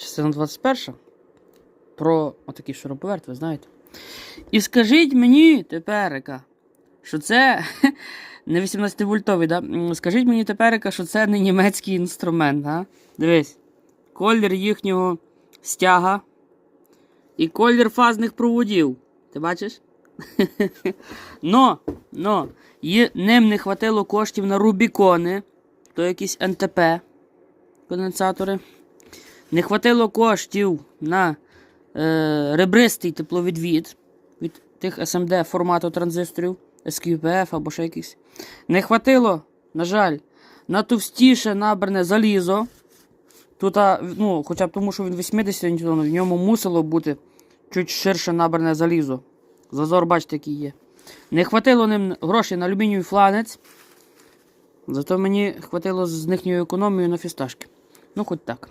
частина 21. Про отакий шуруповерт, ви знаєте. І скажіть мені теперека, що це не 18-вольтовий, да? Скажіть мені теперека, що це не німецький інструмент, а? Дивись. Колір їхнього стяга і колір фазних проводів. Ти бачиш? Но, но, ним не хватило коштів на Рубікони, то якісь НТП конденсатори. Не хватило коштів на е, ребристий тепловідвід від тих SMD формату транзисторів, SQPF або ще якихось. Не хватило, на жаль, на товстіше набране залізо. Тут, ну, хоча б тому, що він 80 ньютон, в ньому мусило бути чуть ширше набране залізо. Зазор, бачите, який є. Не хватило ним грошей на алюмінієвий фланець. Зато мені хватило з їхньою економією на фісташки. Ну, хоч так.